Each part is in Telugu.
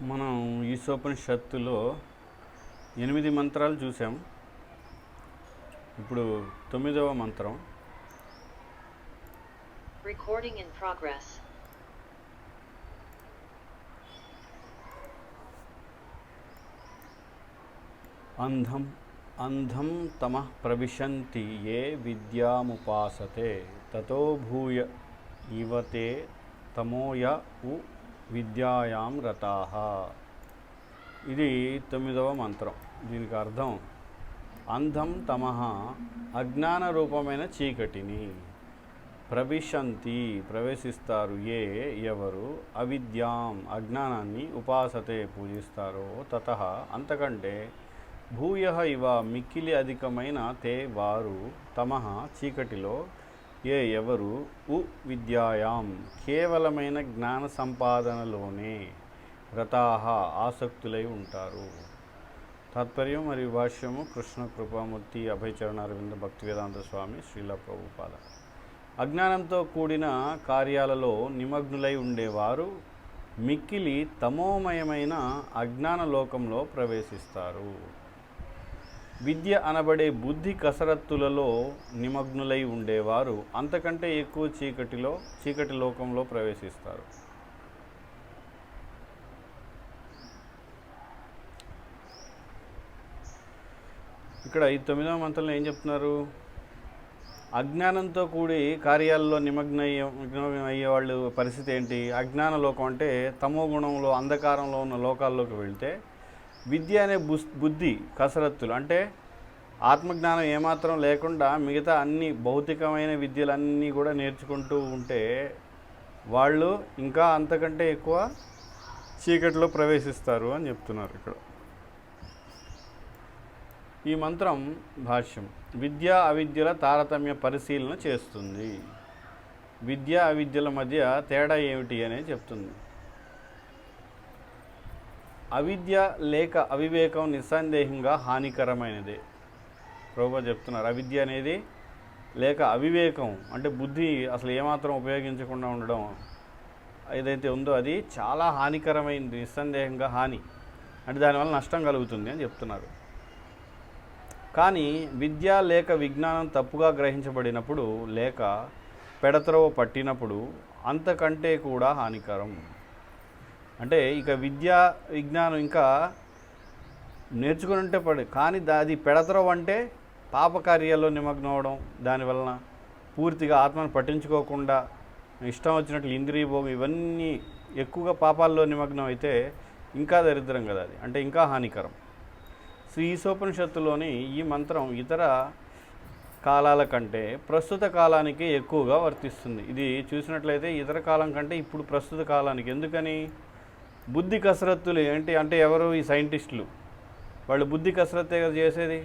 మనం ఈశోపనిషత్తులో ఎనిమిది మంత్రాలు చూసాం ఇప్పుడు తొమ్మిదవ మంత్రం Recording in progress. అంధం అంధం తమ ప్రవిశంతి ఏ విద్యాముపాసతే తతో భూయ ఇవతే తమోయ ఉ విద్యాయాం రతాహ. ఇది తొమ్మిదవ మంత్రం. దీనికి అర్థం అంధం తమహ అజ్ఞాన రూపమైన చీకటిని. ప్రవిశంతి ప్రవేశిస్తారు ఏ ఎవరు? అవిద్యాం అజ్ఞానాన్ని ఉపాసతే పూజిస్తారో తత. అంతకంటే భూయ ఇవ మిక్కిలి అధికమైన తే వారు తమ చీకటిలో ఏ ఎవరు? ఉ విద్యాయాం. కేవలమైన జ్ఞాన సంపాదనలోనే రతాహ ఆసక్తులై ఉంటారు. తాత్పర్యం మరియు భాష్యము కృష్ణ కృపామూర్తి అభయచరణ అరవింద భక్తి వేదాంత స్వామి శ్రీల ప్రభుపాద. అజ్ఞానంతో కూడిన కార్యాలలో నిమగ్నులై ఉండేవారు మిక్కిలి తమోమయమైన అజ్ఞాన లోకంలో ప్రవేశిస్తారు. విద్య అనబడే బుద్ధి కసరత్తులలో నిమగ్నులై ఉండేవారు. అంతకంటే ఎక్కువ చీకటిలో చీకటి లోకంలో ప్రవేశిస్తారు. ఇక్కడ ఈ తొమ్మిదవ మంత్రంలో ఏం చెప్తున్నారు? అజ్ఞానంతో కూడి కార్యాల్లో నిమగ్న అయ్యే వాళ్ళు పరిస్థితి ఏంటి? అజ్ఞాన లోకం అంటే తమో గుణంలో అంధకారంలో ఉన్న లోకాల్లోకి వెళ్తే విద్య అనే బుస్ బుద్ధి కసరత్తులు. అంటే ఆత్మజ్ఞానం ఏమాత్రం లేకుండా మిగతా అన్ని భౌతికమైన విద్యలన్నీ కూడా నేర్చుకుంటూ ఉంటే వాళ్ళు ఇంకా అంతకంటే ఎక్కువ చీకటిలో ప్రవేశిస్తారు అని చెప్తున్నారు ఇక్కడ. ఈ మంత్రం భాష్యం. విద్య అవిద్యల తారతమ్య పరిశీలన చేస్తుంది. విద్య అవిద్యల మధ్య తేడా ఏమిటి అనేది చెప్తుంది. అవిద్య లేక అవివేకం నిస్సందేహంగా హానికరమైనదే. ప్రభుగా చెప్తున్నారు అవిద్య అనేది లేక అవివేకం అంటే బుద్ధి అసలు ఏమాత్రం ఉపయోగించకుండా ఉండడం ఏదైతే ఉందో అది చాలా హానికరమైనది నిస్సందేహంగా హాని. అంటే దానివల్ల నష్టం కలుగుతుంది అని చెప్తున్నారు. కానీ విద్య లేక విజ్ఞానం తప్పుగా గ్రహించబడినప్పుడు లేక పెడత్రవ పట్టినప్పుడు అంతకంటే కూడా హానికరం. అంటే ఇక విద్య విజ్ఞానం ఇంకా నేర్చుకుని ఉంటే పడు కానీ దా- అది పెడత్రవ అంటే పాపకార్యాల్లో నిమగ్నం అవడం దానివలన పూర్తిగా ఆత్మను పట్టించుకోకుండా ఇష్టం వచ్చినట్లు ఇంద్రియ భోగం ఇవన్నీ ఎక్కువగా పాపాల్లో నిమగ్నం అయితే ఇంకా దరిద్రం కదా అది అంటే ఇంకా హానికరం. శ్రీ ఈశోపనిషత్తులోని ఈ మంత్రం ఇతర కాలాల కంటే ప్రస్తుత కాలానికి ఎక్కువగా వర్తిస్తుంది. ఇది చూసినట్లయితే ఇతర కాలం కంటే ఇప్పుడు ప్రస్తుత కాలానికి ఎందుకని? బుద్ధి కసరత్తులు ఏంటి అంటే ఎవరు ఈ సైంటిస్టులు? వాళ్ళు బుద్ధి కసరత్తే కదా చేసేది?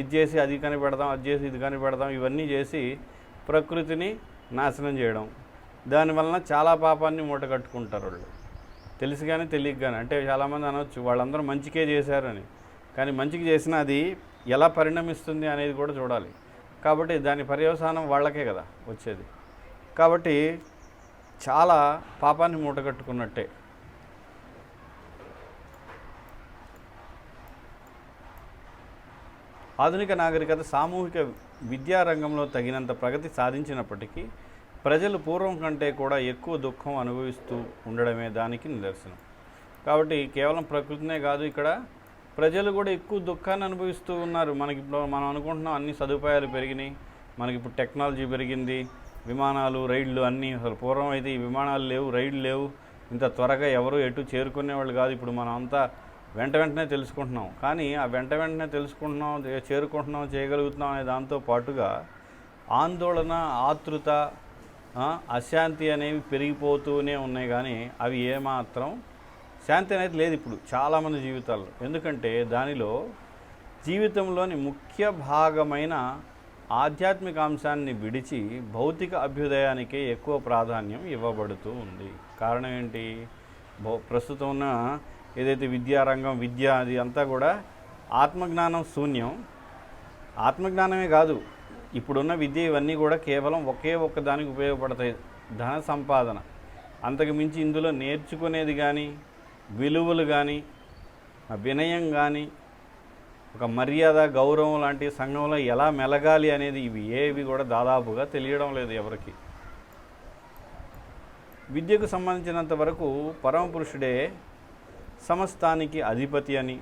ఇది చేసి అది కనిపెడదాం అది చేసి ఇది కనిపెడదాం ఇవన్నీ చేసి ప్రకృతిని నాశనం చేయడం. దానివలన చాలా పాపాన్ని మూట కట్టుకుంటారు వాళ్ళు. తెలిసి కానీ తెలియక కానీ అంటే చాలామంది అనవచ్చు వాళ్ళందరూ మంచికే చేశారని. కానీ మంచికి చేసిన అది ఎలా పరిణమిస్తుంది అనేది కూడా చూడాలి. కాబట్టి దాని పర్యవసానం వాళ్ళకే కదా వచ్చేది. కాబట్టి చాలా పాపాన్ని మూటగట్టుకున్నట్టే ఆధునిక నాగరికత సామూహిక విద్యారంగంలో తగినంత ప్రగతి సాధించినప్పటికీ ప్రజలు పూర్వం కంటే కూడా ఎక్కువ దుఃఖం అనుభవిస్తూ ఉండడమే దానికి నిదర్శనం. కాబట్టి కేవలం ప్రకృతినే కాదు ఇక్కడ ప్రజలు కూడా ఎక్కువ దుఃఖాన్ని అనుభవిస్తూ ఉన్నారు. మనకి ఇప్పుడు మనం అనుకుంటున్నాం అన్ని సదుపాయాలు పెరిగినాయి. మనకి ఇప్పుడు టెక్నాలజీ పెరిగింది. విమానాలు రైళ్ళు అన్నీ అసలు పూర్వం అయితే ఈ విమానాలు లేవు రైళ్ళు లేవు. ఇంత త్వరగా ఎవరు ఎటు చేరుకునేవాళ్ళు కాదు. ఇప్పుడు మనం అంతా వెంట వెంటనే తెలుసుకుంటున్నాం. కానీ ఆ వెంట వెంటనే తెలుసుకుంటున్నాం చేరుకుంటున్నాం చేయగలుగుతున్నాం అనే దాంతో పాటుగా ఆందోళన ఆతృత అశాంతి అనేవి పెరిగిపోతూనే ఉన్నాయి. కానీ అవి ఏమాత్రం శాంతి అనేది లేదు ఇప్పుడు చాలామంది జీవితాల్లో. ఎందుకంటే దానిలో జీవితంలోని ముఖ్య భాగమైన ఆధ్యాత్మిక అంశాన్ని విడిచి భౌతిక అభ్యుదయానికే ఎక్కువ ప్రాధాన్యం ఇవ్వబడుతూ ఉంది. కారణం ఏంటి? ప్రస్తుతం ఉన్న ఏదైతే విద్యారంగం విద్య అది అంతా కూడా ఆత్మజ్ఞానం శూన్యం. ఆత్మజ్ఞానమే కాదు ఇప్పుడున్న విద్య ఇవన్నీ కూడా కేవలం ఒకే ఒక్క దానికి ఉపయోగపడతాయి. ధన సంపాదన. అంతకు మించి ఇందులో నేర్చుకునేది కానీ విలువలు కానీ వినయం కానీ ఒక మర్యాద గౌరవం లాంటి సంఘంలో ఎలా మెలగాలి అనేది ఇవి ఏవి కూడా దాదాపుగా తెలియడం లేదు ఎవరికి. విద్యకు సంబంధించినంత వరకు పరమపురుషుడే సమస్తానికి అధిపతి అని.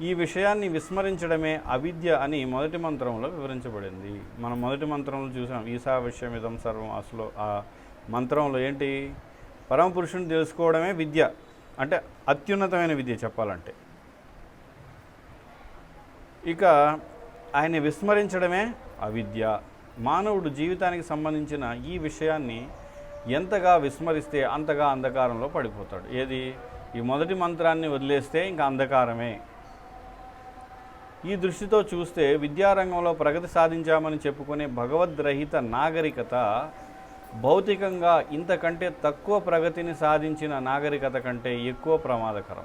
ఈ విషయాన్ని విస్మరించడమే అవిద్య అని మొదటి మంత్రంలో వివరించబడింది. మనం మొదటి మంత్రంలో చూసాం ఈశా విషయమిదం సర్వం అసలు ఆ మంత్రంలో ఏంటి? పరమపురుషుని తెలుసుకోవడమే విద్య అంటే అత్యున్నతమైన విద్య చెప్పాలంటే. ఇక ఆయన విస్మరించడమే అవిద్య. మానవుడు జీవితానికి సంబంధించిన ఈ విషయాన్ని ఎంతగా విస్మరిస్తే అంతగా అంధకారంలో పడిపోతాడు. ఏది? ఈ మొదటి మంత్రాన్ని వదిలేస్తే ఇంకా అంధకారమే. ఈ దృష్టితో చూస్తే విద్యారంగంలో ప్రగతి సాధించామని చెప్పుకునే భగవద్రహిత నాగరికత భౌతికంగా ఇంతకంటే తక్కువ ప్రగతిని సాధించిన నాగరికత కంటే ఎక్కువ ప్రమాదకరం.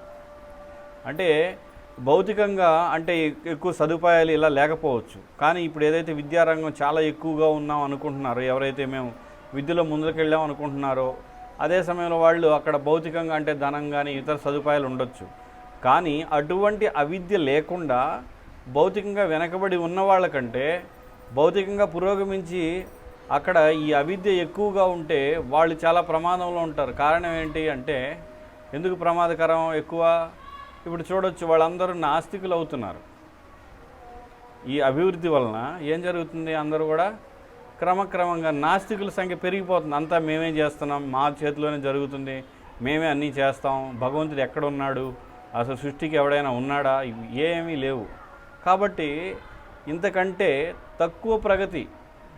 అంటే భౌతికంగా అంటే ఎక్కువ సదుపాయాలు ఇలా లేకపోవచ్చు. కానీ ఇప్పుడు ఏదైతే విద్యారంగం చాలా ఎక్కువగా ఉన్నాం అనుకుంటున్నారో ఎవరైతే మేము విద్యలో ముందుకెళ్ళాం అనుకుంటున్నారో అదే సమయంలో వాళ్ళు అక్కడ భౌతికంగా అంటే ధనం కానీ ఇతర సదుపాయాలు ఉండొచ్చు. కానీ అటువంటి అవిద్య లేకుండా భౌతికంగా వెనకబడి ఉన్న వాళ్ళకంటే భౌతికంగా పురోగమించి అక్కడ ఈ అవిద్య ఎక్కువగా ఉంటే వాళ్ళు చాలా ప్రమాదంలో ఉంటారు. కారణం ఏంటి అంటే ఎందుకు ప్రమాదకరం ఎక్కువ? ఇప్పుడు చూడొచ్చు వాళ్ళందరూ నాస్తికులు అవుతున్నారు. ఈ అభివృద్ధి వలన ఏం జరుగుతుంది అందరూ కూడా? క్రమక్రమంగా నాస్తికుల సంఖ్య పెరిగిపోతుంది. అంతా మేమే చేస్తున్నాం? మా చేతిలోనే జరుగుతుంది. మేమే అన్నీ చేస్తాం. భగవంతుడు ఎక్కడ ఉన్నాడు అసలు సృష్టికి ఎవడైనా ఉన్నాడా? ఏమీ లేవు. కాబట్టి ఇంతకంటే తక్కువ ప్రగతి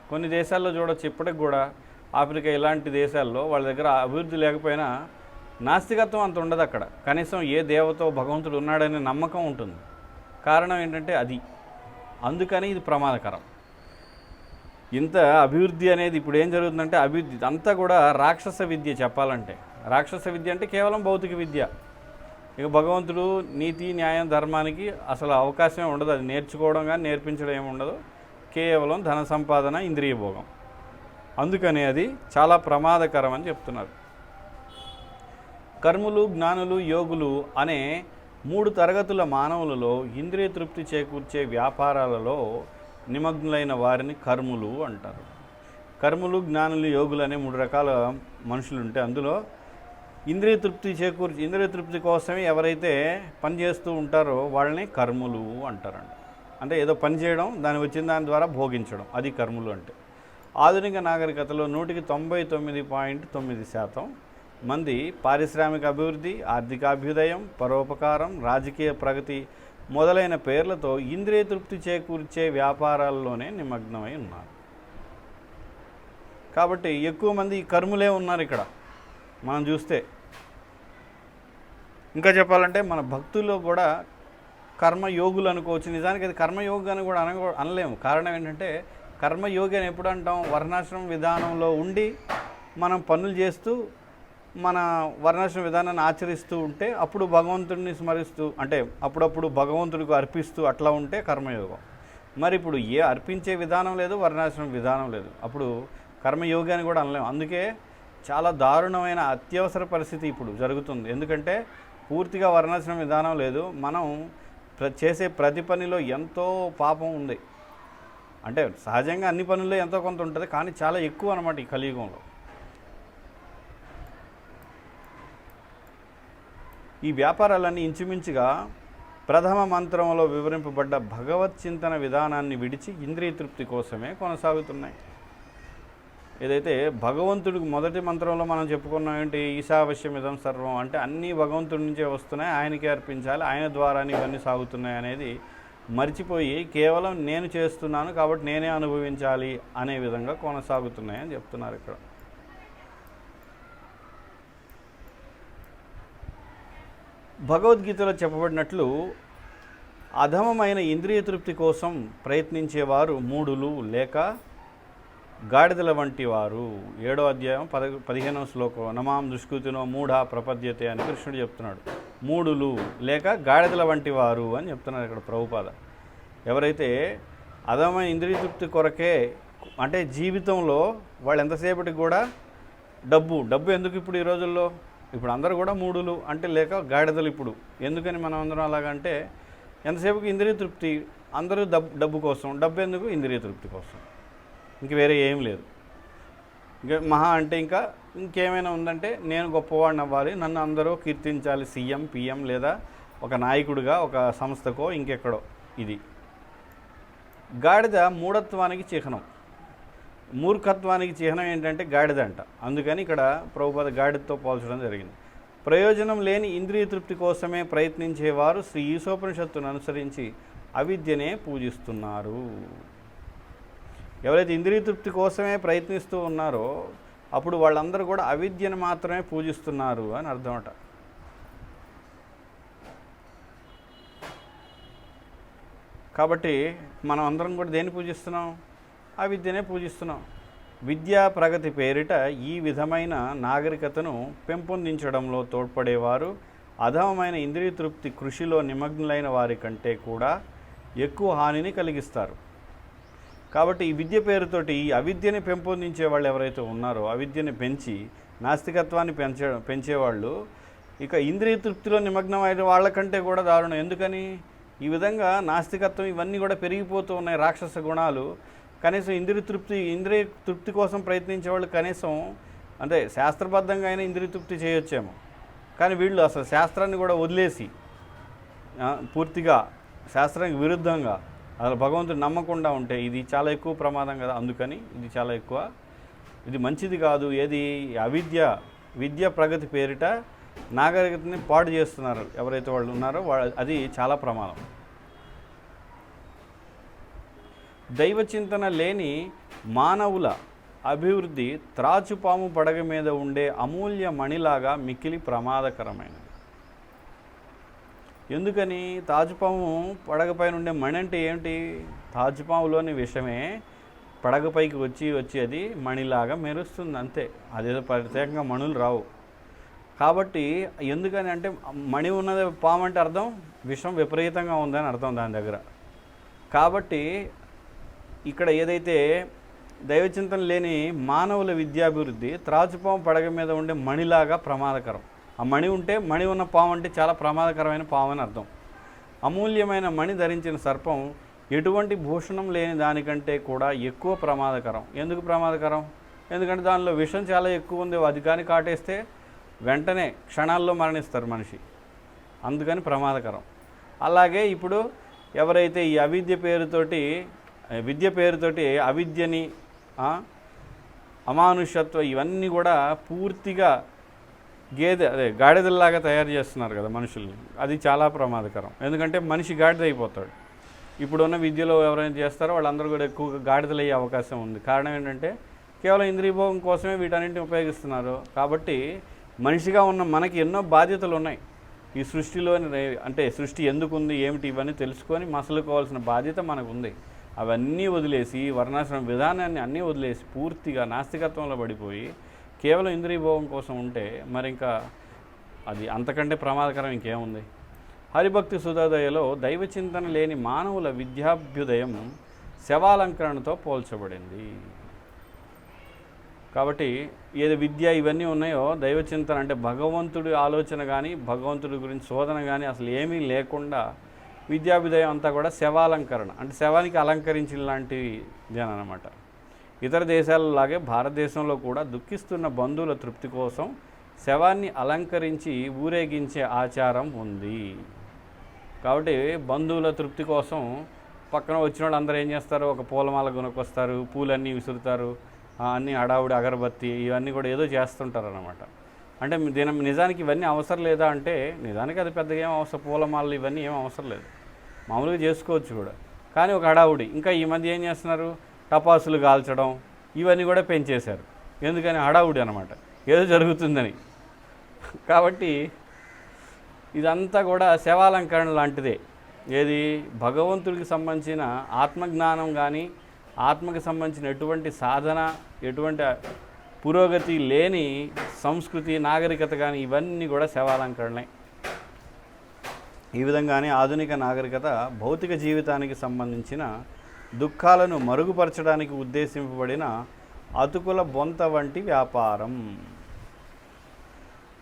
కొన్ని దేశాల్లో చూడొచ్చు. ఇప్పటికి కూడా ఆఫ్రికా ఇలాంటి దేశాల్లో వాళ్ళ దగ్గర అభివృద్ధి లేకపోయినా నాస్తికత్వం అంత ఉండదు అక్కడ. కనీసం ఏ దేవతో భగవంతుడు ఉన్నాడనే నమ్మకం ఉంటుంది. కారణం ఏంటంటే అది. అందుకని ఇది ప్రమాదకరం. ఇంత అభివృద్ధి అనేది ఇప్పుడు ఏం జరుగుతుందంటే అభివృద్ధి అంతా కూడా రాక్షస విద్య చెప్పాలంటే. రాక్షస విద్య అంటే కేవలం భౌతిక విద్య. ఇక భగవంతుడు నీతి న్యాయం ధర్మానికి అసలు అవకాశమే ఉండదు. అది నేర్చుకోవడం కానీ నేర్పించడం ఏమి ఉండదు. కేవలం ధన సంపాదన ఇంద్రియ భోగం. అందుకని అది చాలా ప్రమాదకరం అని చెప్తున్నారు. కర్ములు జ్ఞానులు యోగులు అనే మూడు తరగతుల మానవులలో ఇంద్రియ తృప్తి చేకూర్చే వ్యాపారాలలో నిమగ్నులైన వారిని కర్ములు అంటారు. కర్ములు జ్ఞానులు యోగులు అనే మూడు రకాల మనుషులు ఉంటే అందులో ఇంద్రియ తృప్తి చేకూర్చి ఇంద్రియ తృప్తి కోసమే ఎవరైతే పని చేస్తూ ఉంటారో వాళ్ళని కర్ములు అంటారండి అంటే ఏదో పని చేయడం దాని వచ్చిన దాని ద్వారా భోగించడం అది కర్ములు అంటే. ఆధునిక నాగరికతలో నూటికి తొంభై తొమ్మిది పాయింట్ తొమ్మిది శాతం మంది పారిశ్రామిక అభివృద్ధి ఆర్థికాభ్యుదయం పరోపకారం రాజకీయ ప్రగతి మొదలైన పేర్లతో ఇంద్రియ తృప్తి చేకూర్చే వ్యాపారాల్లోనే నిమగ్నమై ఉన్నారు. కాబట్టి ఎక్కువ మంది కర్ములే ఉన్నారు ఇక్కడ. మనం చూస్తే ఇంకా చెప్పాలంటే మన భక్తుల్లో కూడా కర్మయోగులు అనుకోవచ్చు. నిజానికి అది కర్మయోగి అని కూడా అన అనలేము. కారణం ఏంటంటే కర్మయోగి అని ఎప్పుడు అంటాం? వర్ణాశ్రమ విధానంలో ఉండి మనం పనులు చేస్తూ మన వర్ణాశ్రమ విధానాన్ని ఆచరిస్తూ ఉంటే అప్పుడు భగవంతుడిని స్మరిస్తూ అంటే అప్పుడప్పుడు భగవంతుడికి అర్పిస్తూ అట్లా ఉంటే కర్మయోగం. మరి ఇప్పుడు ఏ అర్పించే విధానం లేదు వర్ణాశ్రమ విధానం లేదు. అప్పుడు కర్మయోగి అని కూడా అనలేము అందుకే చాలా దారుణమైన అత్యవసర పరిస్థితి ఇప్పుడు జరుగుతుంది. ఎందుకంటే పూర్తిగా వర్ణాశ్రమ విధానం లేదు. మనం ప్ర- చేసే ప్రతి పనిలో ఎంతో పాపం ఉంది. అంటే సహజంగా అన్ని పనుల్లో ఎంతో కొంత ఉంటుంది కానీ చాలా ఎక్కువ అనమాట ఈ కలియుగంలో. ఈ వ్యాపారాలన్నీ ఇంచుమించుగా ప్రథమ మంత్రంలో వివరింపబడ్డ భగవత్ చింతన విధానాన్ని విడిచి ఇంద్రియ తృప్తి కోసమే కొనసాగుతున్నాయి. ఏదైతే భగవంతుడికి మొదటి మంత్రంలో మనం చెప్పుకున్నాం ఏంటి ఈశావశ్యమిదం సర్వం అంటే అన్నీ భగవంతుడి నుంచే వస్తున్నాయి ఆయనకే అర్పించాలి ఆయన ద్వారానే ఇవన్నీ సాగుతున్నాయి అనేది మర్చిపోయి కేవలం నేను చేస్తున్నాను కాబట్టి నేనే అనుభవించాలి అనే విధంగా కొనసాగుతున్నాయని చెప్తున్నారు ఇక్కడ. భగవద్గీతలో చెప్పబడినట్లు అధమమైన ఇంద్రియ తృప్తి కోసం ప్రయత్నించేవారు మూడులు లేక గాడిదల వంటి వారు. ఏడో అధ్యాయం పద పదిహేనవ శ్లోకం నమాం దుష్కృతినో మూఢ ప్రపద్యతే అని కృష్ణుడు చెప్తున్నాడు. మూడులు లేక గాడిదల వంటి వారు అని చెప్తున్నారు ఇక్కడ ప్రభుపాద. ఎవరైతే అధమైన ఇంద్రియ తృప్తి కొరకే అంటే జీవితంలో వాళ్ళు ఎంతసేపటికి కూడా డబ్బు డబ్బు ఎందుకు ఇప్పుడు ఈ రోజుల్లో? ఇప్పుడు అందరూ కూడా మూడులు అంటే లేక గాడిదలు ఇప్పుడు. ఎందుకని మనం అందరం అలాగంటే ఎంతసేపుకి ఇంద్రియ తృప్తి అందరూ డబ్బు డబ్బు కోసం డబ్బు ఎందుకు? ఇంద్రియ తృప్తి కోసం. ఇంక వేరే ఏం లేదు. ఇంకా మహా అంటే ఇంకా ఇంకేమైనా ఉందంటే నేను గొప్పవాడిని అవ్వాలి నన్ను అందరూ కీర్తించాలి సీఎం పిఎం లేదా ఒక నాయకుడిగా ఒక సంస్థకో ఇంకెక్కడో. ఇది. గాడిద మూఢత్వానికి చిహ్నం. మూర్ఖత్వానికి చిహ్నం ఏంటంటే గాడిద అంట అందుకని ఇక్కడ ప్రభుపద గాడిదతో పోల్చడం జరిగింది. ప్రయోజనం లేని ఇంద్రియ తృప్తి కోసమే ప్రయత్నించేవారు శ్రీ ఈశోపనిషత్తును అనుసరించి అవిద్యనే పూజిస్తున్నారు. ఎవరైతే ఇంద్రియ తృప్తి కోసమే ప్రయత్నిస్తూ ఉన్నారో అప్పుడు వాళ్ళందరూ కూడా అవిద్యను మాత్రమే పూజిస్తున్నారు అని అర్థమట కాబట్టి మనం అందరం కూడా దేన్ని పూజిస్తున్నాం? ఆ విద్యనే పూజిస్తున్నాం. విద్యా ప్రగతి పేరిట ఈ విధమైన నాగరికతను పెంపొందించడంలో తోడ్పడేవారు అధమమైన ఇంద్రియ తృప్తి కృషిలో నిమగ్నులైన వారి కంటే కూడా ఎక్కువ హానిని కలిగిస్తారు. కాబట్టి ఈ విద్య పేరుతోటి ఈ అవిద్యని పెంపొందించే వాళ్ళు ఎవరైతే ఉన్నారో అవిద్యని పెంచి నాస్తికత్వాన్ని పెంచే పెంచేవాళ్ళు ఇక ఇంద్రియ తృప్తిలో నిమగ్నమైన వాళ్ళకంటే కూడా దారుణం. ఎందుకని? ఈ విధంగా నాస్తికత్వం ఇవన్నీ కూడా పెరిగిపోతూ ఉన్నాయి. రాక్షస గుణాలు కనీసం ఇంద్రియ తృప్తి ఇంద్రియ తృప్తి కోసం ప్రయత్నించే వాళ్ళు కనీసం అంటే శాస్త్రబద్ధంగా అయినా ఇంద్రియ తృప్తి చేయొచ్చేమో. కానీ వీళ్ళు అసలు శాస్త్రాన్ని కూడా వదిలేసి పూర్తిగా శాస్త్రానికి విరుద్ధంగా అసలు భగవంతుడు నమ్మకుండా ఉంటే ఇది చాలా ఎక్కువ ప్రమాదం కదా అందుకని ఇది చాలా ఎక్కువ. ఇది మంచిది కాదు ఏది అవిద్య విద్య ప్రగతి పేరిట నాగరికతని పాడు చేస్తున్నారు ఎవరైతే వాళ్ళు ఉన్నారో వాళ్ళ అది చాలా ప్రమాదం. దైవ చింతన లేని మానవుల అభివృద్ధి త్రాచుపాము పడగ మీద ఉండే అమూల్య మణిలాగా మిక్కిలి ప్రమాదకరమైనది. ఎందుకని? తాజుపాము పడగపైన ఉండే మణి అంటే ఏమిటి? తాజుపాములోని విషమే పడగపైకి వచ్చి వచ్చి అది మణిలాగా మెరుస్తుంది అంతే. అదేదో ప్రత్యేకంగా మణులు రావు. కాబట్టి ఎందుకని అంటే మణి ఉన్నది పాము అంటే అర్థం? విషం విపరీతంగా ఉందని అర్థం దాని దగ్గర. కాబట్టి ఇక్కడ ఏదైతే దైవచింతన లేని మానవుల విద్యాభివృద్ధి త్రాచుపాము పడగ మీద ఉండే మణిలాగా ప్రమాదకరం. ఆ మణి ఉంటే మణి ఉన్న పాము అంటే చాలా ప్రమాదకరమైన పాము అని అర్థం. అమూల్యమైన మణి ధరించిన సర్పం ఎటువంటి భూషణం లేని దానికంటే కూడా ఎక్కువ ప్రమాదకరం. ఎందుకు ప్రమాదకరం? ఎందుకంటే దానిలో విషం చాలా ఎక్కువ ఉంది అది కానీ కాటేస్తే వెంటనే క్షణాల్లో మరణిస్తారు మనిషి. అందుకని ప్రమాదకరం. అలాగే ఇప్పుడు ఎవరైతే ఈ అవిద్య పేరుతోటి విద్య పేరుతోటి అవిద్యని ఆ, అమానుషత్వం ఇవన్నీ కూడా పూర్తిగా గేదె అదే గాడిదల్లాగా తయారు చేస్తున్నారు కదా మనుషుల్ని. అది చాలా ప్రమాదకరం. ఎందుకంటే మనిషి గాడిద అయిపోతాడు. ఇప్పుడున్న విద్యలో ఎవరైనా చేస్తారో వాళ్ళందరూ కూడా ఎక్కువగా గాడిదలయ్యే అవకాశం ఉంది. కారణం ఏంటంటే కేవలం ఇంద్రియభోగం కోసమే వీటన్నింటిని ఉపయోగిస్తున్నారు. కాబట్టి మనిషిగా ఉన్న మనకి ఎన్నో బాధ్యతలు ఉన్నాయి. ఈ సృష్టిలోని అంటే సృష్టి ఎందుకు ఉంది ఏమిటి ఇవన్నీ తెలుసుకొని మసలుకోవాల్సిన బాధ్యత మనకు ఉంది అవన్నీ వదిలేసి వర్ణాశ్రమ విధానాన్ని అన్నీ వదిలేసి పూర్తిగా నాస్తికత్వంలో పడిపోయి కేవలం ఇంద్రియభోగం కోసం ఉంటే మరి ఇంకా అది అంతకంటే ప్రమాదకరం ఇంకేముంది? హరిభక్తి సుధోదయలో దైవ చింతన లేని మానవుల విద్యాభ్యుదయం శవాలంకరణతో పోల్చబడింది. కాబట్టి ఏది విద్య ఇవన్నీ ఉన్నాయో దైవచింతన అంటే భగవంతుడి ఆలోచన కానీ భగవంతుడి గురించి శోధన కానీ అసలు ఏమీ లేకుండా విద్యాభ్యుదయం అంతా కూడా శవాలంకరణ. అంటే శవానికి అలంకరించిన లాంటివి అనమాట ఇతర దేశాలలాగే భారతదేశంలో కూడా దుఃఖిస్తున్న బంధువుల తృప్తి కోసం శవాన్ని అలంకరించి ఊరేగించే ఆచారం ఉంది. కాబట్టి బంధువుల తృప్తి కోసం పక్కన వచ్చిన వాళ్ళు అందరూ ఏం చేస్తారు? ఒక పూలమాల కొనుక్కొస్తారు పూలన్నీ విసురుతారు అన్నీ హడావుడి అగరబత్తి ఇవన్నీ కూడా ఏదో చేస్తుంటారు అనమాట అంటే దీని నిజానికి ఇవన్నీ అవసరం లేదా అంటే నిజానికి అది పెద్దగా ఏం అవసరం పూలమాలలు ఇవన్నీ ఏం అవసరం లేదు. మామూలుగా చేసుకోవచ్చు కూడా. కానీ ఒక హడావుడి. ఇంకా ఈ మధ్య ఏం చేస్తున్నారు? టపాసులు కాల్చడం ఇవన్నీ కూడా పెంచేశారు. ఎందుకని? హడావుడి అనమాట ఏదో జరుగుతుందని. కాబట్టి ఇదంతా కూడా శవాలంకరణ లాంటిదే. ఏది? భగవంతుడికి సంబంధించిన ఆత్మజ్ఞానం కానీ ఆత్మకి సంబంధించిన ఎటువంటి సాధన ఎటువంటి పురోగతి లేని సంస్కృతి నాగరికత కానీ ఇవన్నీ కూడా శవాలంకరణలే. ఈ విధంగానే ఆధునిక నాగరికత భౌతిక జీవితానికి సంబంధించిన దుఃఖాలను మరుగుపరచడానికి ఉద్దేశింపబడిన అతుకుల బొంత వంటి వ్యాపారం.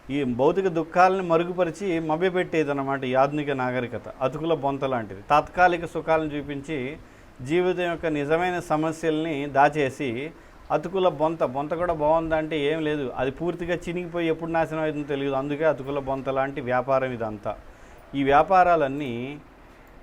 ఈ భౌతిక దుఃఖాలను మరుగుపరిచి మభ్యపెట్టేది అనమాట ఈ ఆధునిక నాగరికత అతుకుల బొంత లాంటిది. తాత్కాలిక సుఖాలను చూపించి జీవితం యొక్క నిజమైన సమస్యల్ని దాచేసి అతుకుల బొంత బొంత కూడా బాగుందంటే ఏం లేదు. అది పూర్తిగా చినిగిపోయి ఎప్పుడు నాశనం అవుతుందో తెలియదు. అందుకే అతుకుల బొంత లాంటి వ్యాపారం ఇదంతా. ఈ వ్యాపారాలన్నీ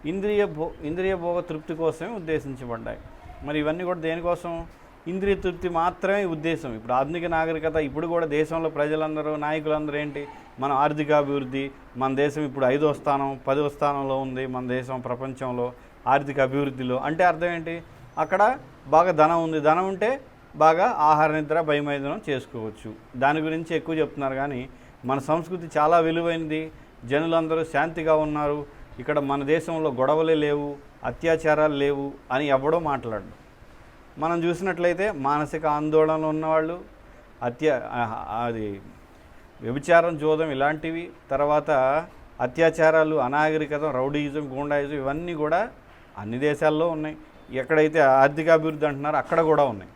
ఇంద్రియ భో ఇంద్రియ భోగ తృప్తి కోసమే ఉద్దేశించబడ్డాయి. మరి ఇవన్నీ కూడా దేనికోసం? ఇంద్రియ తృప్తి మాత్రమే ఉద్దేశం. ఇప్పుడు ఆధునిక నాగరికత ఇప్పుడు కూడా దేశంలో ప్రజలందరూ నాయకులందరూ ఏంటి? మన ఆర్థికాభివృద్ధి మన దేశం ఇప్పుడు ఐదో స్థానం పదో స్థానంలో ఉంది మన దేశం ప్రపంచంలో ఆర్థిక అభివృద్ధిలో. అంటే అర్థం ఏంటి? అక్కడ బాగా ధనం ఉంది. ధనం ఉంటే బాగా ఆహార నిద్ర భయమైదనం చేసుకోవచ్చు. దాని గురించి ఎక్కువ చెప్తున్నారు కానీ మన సంస్కృతి చాలా విలువైనది. జనులందరూ శాంతిగా ఉన్నారు. ఇక్కడ మన దేశంలో గొడవలే లేవు అత్యాచారాలు లేవు అని ఎవడో మాట్లాడు. మనం చూసినట్లయితే మానసిక ఆందోళనలు ఉన్నవాళ్ళు అత్య అది వ్యభిచారం జోదం ఇలాంటివి తర్వాత అత్యాచారాలు అనాగరికతం రౌడీయిజం గూండాయిజం ఇవన్నీ కూడా అన్ని దేశాల్లో ఉన్నాయి. ఎక్కడైతే ఆర్థిక అభివృద్ధి అంటున్నారో అక్కడ కూడా ఉన్నాయి.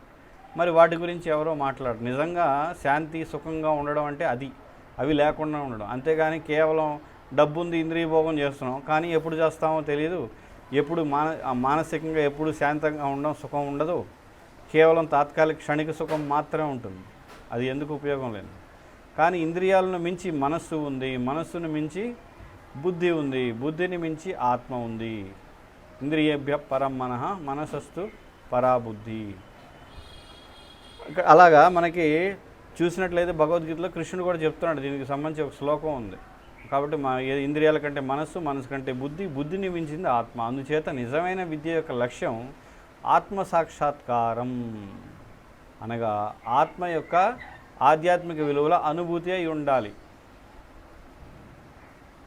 మరి వాటి గురించి ఎవరో మాట్లాడరు. నిజంగా శాంతి సుఖంగా ఉండడం అంటే అది. అవి లేకుండా ఉండడం. అంతేగాని కేవలం డబ్బు ఉంది ఇంద్రియ భోగం చేస్తున్నాం. కానీ ఎప్పుడు చేస్తామో తెలియదు ఎప్పుడు మాన మానసికంగా ఎప్పుడు శాంతంగా ఉండడం సుఖం ఉండదు. కేవలం తాత్కాలిక క్షణిక సుఖం మాత్రమే ఉంటుంది. అది ఎందుకు ఉపయోగం లేదు? కానీ ఇంద్రియాలను మించి మనస్సు ఉంది. మనస్సును మించి బుద్ధి ఉంది. బుద్ధిని మించి ఆత్మ ఉంది. ఇంద్రియేభ్య పరం మనః మనసస్తు పరాబుద్ధి. అలాగా మనకి చూసినట్లయితే భగవద్గీతలో కృష్ణుడు కూడా చెప్తున్నాడు దీనికి సంబంధించి ఒక శ్లోకం ఉంది. కాబట్టి మా ఇంద్రియాల కంటే మనస్సు మనసు కంటే బుద్ధి బుద్ధిని మించింది ఆత్మ. అందుచేత నిజమైన విద్య యొక్క లక్ష్యం ఆత్మ సాక్షాత్కారం. అనగా ఆత్మ యొక్క ఆధ్యాత్మిక విలువల అనుభూతి అయి ఉండాలి.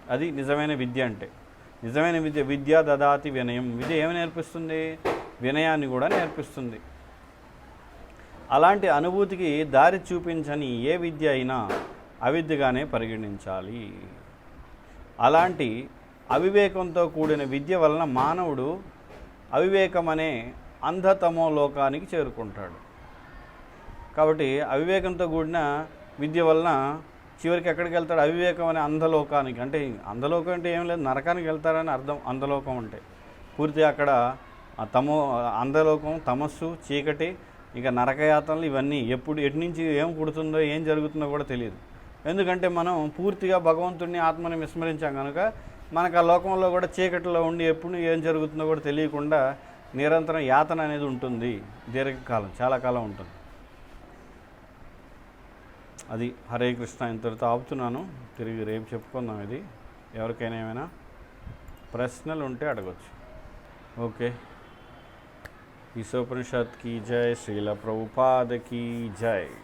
అది నిజమైన విద్య అంటే. నిజమైన విద్య విద్య దదాతి వినయం. విద్య ఏమి నేర్పిస్తుంది? వినయాన్ని కూడా నేర్పిస్తుంది. అలాంటి అనుభూతికి దారి చూపించని ఏ విద్య అయినా అవిద్యగానే పరిగణించాలి. అలాంటి అవివేకంతో కూడిన విద్య వలన మానవుడు అవివేకం అనే అంధతమో లోకానికి చేరుకుంటాడు. కాబట్టి అవివేకంతో కూడిన విద్య వలన చివరికి ఎక్కడికి వెళ్తాడు? అవివేకం అనే అంధలోకానికి అంటే అంధలోకం అంటే ఏం లేదు నరకానికి వెళ్తారని అర్థం అంధలోకం అంటే. పూర్తిగా అక్కడ తమో అంధలోకం తమస్సు చీకటి ఇక నరకయాతనలు ఇవన్నీ ఎప్పుడు ఎటు నుంచి ఏం పుడుతుందో ఏం జరుగుతుందో కూడా తెలియదు. ఎందుకంటే మనం పూర్తిగా భగవంతుడిని ఆత్మని విస్మరించాం కనుక మనకు ఆ లోకంలో కూడా చీకటిలో ఉండి ఎప్పుడు ఏం జరుగుతుందో కూడా తెలియకుండా నిరంతరం యాతన అనేది ఉంటుంది. దీర్ఘకాలం చాలా కాలం ఉంటుంది. అది హరే కృష్ణ ఇంతటితో ఆపుతున్నాను. తిరిగి రేపు చెప్పుకుందాం ఇది. ఎవరికైనా ఏమైనా ప్రశ్నలు ఉంటే అడగచ్చు. ఓకే. ईश्वपनिषद की जय श्रीला प्रभुपाद की जय।